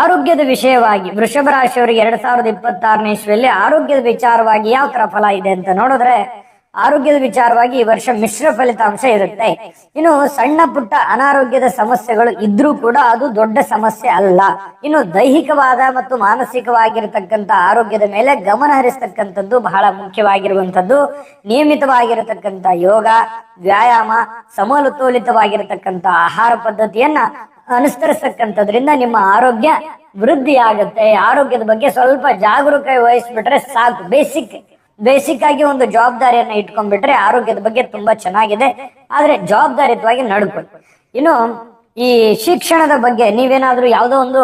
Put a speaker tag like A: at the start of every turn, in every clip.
A: ಆರೋಗ್ಯದ ವಿಷಯವಾಗಿ ವೃಷಭ ರಾಶಿಯವರಿಗೆ ಎರಡ್ ಸಾವಿರದ ಇಪ್ಪತ್ತಾರನೇ ಇಸ್ವಿಯಲ್ಲಿ ಆರೋಗ್ಯದ ವಿಚಾರವಾಗಿ ಯಾವ ತರ ಫಲ ಇದೆ ಅಂತ ನೋಡಿದ್ರೆ ಆರೋಗ್ಯದ ವಿಚಾರವಾಗಿ ಈ ವರ್ಷ ಮಿಶ್ರ ಫಲಿತಾಂಶ ಇರುತ್ತೆ. ಇನ್ನು ಸಣ್ಣ ಪುಟ್ಟ ಅನಾರೋಗ್ಯದ ಸಮಸ್ಯೆಗಳು ಇದ್ರೂ ಕೂಡ ಅದು ದೊಡ್ಡ ಸಮಸ್ಯೆ ಅಲ್ಲ. ಇನ್ನು ದೈಹಿಕವಾದ ಮತ್ತು ಮಾನಸಿಕವಾಗಿರತಕ್ಕಂತ ಆರೋಗ್ಯದ ಮೇಲೆ ಗಮನ ಹರಿಸ್ತಕ್ಕಂಥದ್ದು ಬಹಳ ಮುಖ್ಯವಾಗಿರುವಂತದ್ದು ನಿಯಮಿತವಾಗಿರತಕ್ಕಂತ ಯೋಗ, ವ್ಯಾಯಾಮ ಸಮತೋಲಿತವಾಗಿರತಕ್ಕಂತ ಆಹಾರ ಪದ್ಧತಿಯನ್ನ ಅನುಸರಿಸತಕ್ಕಂಥದ್ರಿಂದ ನಿಮ್ಮ ಆರೋಗ್ಯ ವೃದ್ಧಿ ಆಗುತ್ತೆ ಆರೋಗ್ಯದ ಬಗ್ಗೆ ಸ್ವಲ್ಪ ಜಾಗರೂಕ ವಹಿಸ್ಬಿಟ್ರೆ ಸಾಕು. ಬೇಸಿಕ್ ಬೇಸಿಕ್ ಆಗಿ ಒಂದು ಜವಾಬ್ದಾರಿಯನ್ನ ಇಟ್ಕೊಂಡ್ಬಿಟ್ರೆ ಆರೋಗ್ಯದ ಬಗ್ಗೆ ತುಂಬಾ ಚೆನ್ನಾಗಿದೆ. ಆದ್ರೆ ಜವಾಬ್ದಾರಿತವಾಗಿ ನಡ್ಕೊಳ್ಳಿ. ಇನ್ನು ಈ ಶಿಕ್ಷಣದ ಬಗ್ಗೆ ನೀವೇನಾದ್ರೂ ಯಾವುದೋ ಒಂದು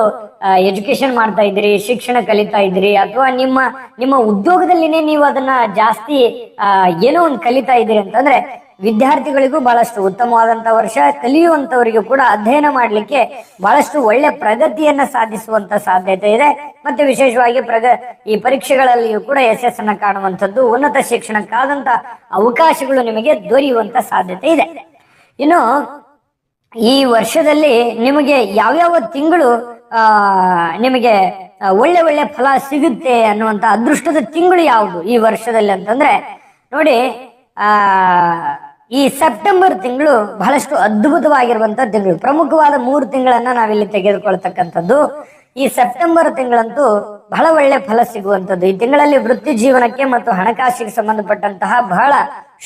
A: ಎಜುಕೇಶನ್ ಮಾಡ್ತಾ ಇದ್ರಿ ಶಿಕ್ಷಣ ಕಲಿತಾ ಇದ್ರಿ ಅಥವಾ ನಿಮ್ಮ ನಿಮ್ಮ ಉದ್ಯೋಗದಲ್ಲಿನೇ ನೀವು ಅದನ್ನ ಜಾಸ್ತಿ ಏನೋ ಒಂದು ಕಲಿತಾ ಇದ್ದೀರಿ ಅಂತಂದ್ರೆ ವಿದ್ಯಾರ್ಥಿಗಳಿಗೂ ಬಹಳಷ್ಟು ಉತ್ತಮವಾದಂತಹ ವರ್ಷ, ಕಲಿಯುವಂತವರಿಗೂ ಕೂಡ ಅಧ್ಯಯನ ಮಾಡಲಿಕ್ಕೆ ಬಹಳಷ್ಟು ಒಳ್ಳೆ ಪ್ರಗತಿಯನ್ನ ಸಾಧಿಸುವಂತ ಸಾಧ್ಯತೆ ಇದೆ. ಮತ್ತೆ ವಿಶೇಷವಾಗಿ ಪ್ರಗ, ಈ ಪರೀಕ್ಷೆಗಳಲ್ಲಿಯೂ ಕೂಡ ಯಶಸ್ಸನ್ನ ಕಾಣುವಂಥದ್ದು, ಉನ್ನತ ಶಿಕ್ಷಣಕ್ಕಾದಂತ ಅವಕಾಶಗಳು ನಿಮಗೆ ದೊರೆಯುವಂತ ಸಾಧ್ಯತೆ ಇದೆ. ಇನ್ನು, ಈ ವರ್ಷದಲ್ಲಿ ನಿಮಗೆ ಯಾವ್ಯಾವ ತಿಂಗಳು, ಆ, ನಿಮಗೆ ಒಳ್ಳೆ ಒಳ್ಳೆ ಫಲ ಸಿಗುತ್ತೆ ಅನ್ನುವಂತ ಅದೃಷ್ಟದ ತಿಂಗಳು ಯಾವುದು ಈ ವರ್ಷದಲ್ಲಿ ಅಂತಂದ್ರೆ, ನೋಡಿ, ಆ ಈ ಸೆಪ್ಟೆಂಬರ್ ತಿಂಗಳು ಬಹಳಷ್ಟು ಅದ್ಭುತವಾಗಿರುವಂತಹ ತಿಂಗಳು. ಪ್ರಮುಖವಾದ ಮೂರು ತಿಂಗಳನ್ನ ನಾವಿಲ್ಲಿ ತೆಗೆದುಕೊಳ್ತಕ್ಕಂಥದ್ದು. ಈ ಸೆಪ್ಟೆಂಬರ್ ತಿಂಗಳಂತೂ ಬಹಳ ಒಳ್ಳೆ ಫಲ ಸಿಗುವಂತದ್ದು ಈ ತಿಂಗಳಲ್ಲಿ ವೃತ್ತಿ ಜೀವನಕ್ಕೆ ಮತ್ತು ಹಣಕಾಸಿಗೆ ಸಂಬಂಧಪಟ್ಟಂತಹ ಬಹಳ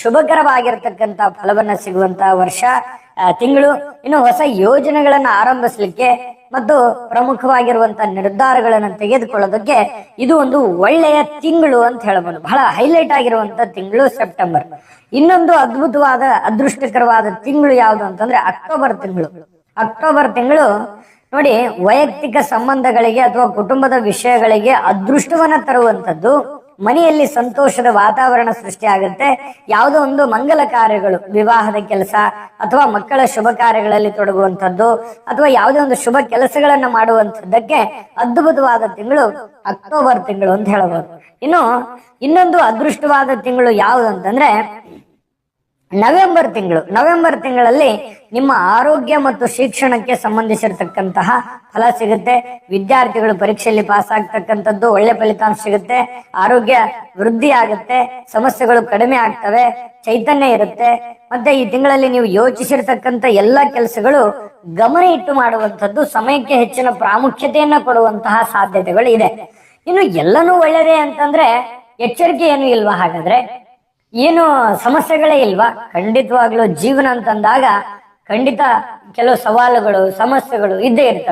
A: ಶುಭಕರವಾಗಿರತಕ್ಕಂತ ಫಲವನ್ನ ಸಿಗುವಂತಹ ವರ್ಷ ತಿಂಗಳು. ಇನ್ನು ಹೊಸ ಯೋಜನೆಗಳನ್ನ ಆರಂಭಿಸಲಿಕ್ಕೆ ಮತ್ತು ಪ್ರಮುಖವಾಗಿರುವಂತಹ ನಿರ್ಧಾರಗಳನ್ನು ತೆಗೆದುಕೊಳ್ಳೋದಕ್ಕೆ ಇದು ಒಂದು ಒಳ್ಳೆಯ ತಿಂಗಳು ಅಂತ ಹೇಳಬಹುದು ಬಹಳ ಹೈಲೈಟ್ ಆಗಿರುವಂತ ತಿಂಗಳು ಸೆಪ್ಟೆಂಬರ್. ಇನ್ನೊಂದು ಅದ್ಭುತವಾದ, ಅದೃಷ್ಟಕರವಾದ ತಿಂಗಳು ಯಾವುದು ಅಂತಂದ್ರೆ ಅಕ್ಟೋಬರ್ ತಿಂಗಳು. ಅಕ್ಟೋಬರ್ ತಿಂಗಳು ನೋಡಿ, ವೈಯಕ್ತಿಕ ಸಂಬಂಧಗಳಿಗೆ ಅಥವಾ ಕುಟುಂಬದ ವಿಷಯಗಳಿಗೆ ಅದೃಷ್ಟವನ್ನ ತರುವಂತದ್ದು ಮನೆಯಲ್ಲಿ ಸಂತೋಷದ ವಾತಾವರಣ ಸೃಷ್ಟಿಯಾಗುತ್ತೆ ಯಾವುದೋ ಒಂದು ಮಂಗಲ ಕಾರ್ಯಗಳು, ವಿವಾಹದ ಕೆಲಸ ಅಥವಾ ಮಕ್ಕಳ ಶುಭ ಕಾರ್ಯಗಳಲ್ಲಿ ತೊಡಗುವಂಥದ್ದು ಅಥವಾ ಯಾವುದೇ ಒಂದು ಶುಭ ಕೆಲಸಗಳನ್ನ ಮಾಡುವಂಥದ್ದಕ್ಕೆ ಅದ್ಭುತವಾದ ತಿಂಗಳು ಅಕ್ಟೋಬರ್ ತಿಂಗಳು ಅಂತ ಹೇಳಬಹುದು. ಇನ್ನು, ಇನ್ನೊಂದು ಅದೃಷ್ಟವಾದ ತಿಂಗಳು ಯಾವುದು ಅಂತಂದ್ರೆ ನವೆಂಬರ್ ತಿಂಗಳು. ನವೆಂಬರ್ ತಿಂಗಳಲ್ಲಿ ನಿಮ್ಮ ಆರೋಗ್ಯ ಮತ್ತು ಶಿಕ್ಷಣಕ್ಕೆ ಸಂಬಂಧಿಸಿರ್ತಕ್ಕಂತಹ ಫಲ ಸಿಗುತ್ತೆ. ವಿದ್ಯಾರ್ಥಿಗಳು ಪರೀಕ್ಷೆಯಲ್ಲಿ ಪಾಸ್ ಆಗ್ತಕ್ಕಂಥದ್ದು ಒಳ್ಳೆ ಫಲಿತಾಂಶ ಸಿಗುತ್ತೆ. ಆರೋಗ್ಯ ವೃದ್ಧಿ ಆಗುತ್ತೆ. ಸಮಸ್ಯೆಗಳು ಕಡಿಮೆ ಆಗ್ತವೆ. ಚೈತನ್ಯ ಇರುತ್ತೆ. ಮತ್ತೆ ಈ ತಿಂಗಳಲ್ಲಿ ನೀವು ಯೋಚಿಸಿರ್ತಕ್ಕಂಥ ಎಲ್ಲ ಕೆಲಸಗಳು ಗಮನ ಇಟ್ಟು ಮಾಡುವಂಥದ್ದು ಸಮಯಕ್ಕೆ ಹೆಚ್ಚಿನ ಪ್ರಾಮುಖ್ಯತೆಯನ್ನ ಕೊಡುವಂತಹ ಸಾಧ್ಯತೆಗಳು ಇದೆ. ಇನ್ನು ಎಲ್ಲನೂ ಒಳ್ಳೆಯದೇ ಅಂತಂದ್ರೆ ಎಚ್ಚರಿಕೆ ಏನು ಇಲ್ವಾ? ಹಾಗಾದ್ರೆ ಏನು ಸಮಸ್ಯೆಗಳೇ ಇಲ್ವಾ? ಖಂಡಿತವಾಗ್ಲೂ ಜೀವನ ಅಂತಂದಾಗ ಖಂಡಿತ ಕೆಲವು ಸವಾಲುಗಳು ಸಮಸ್ಯೆಗಳು ಇದ್ದೇ ಇರ್ತವೆ.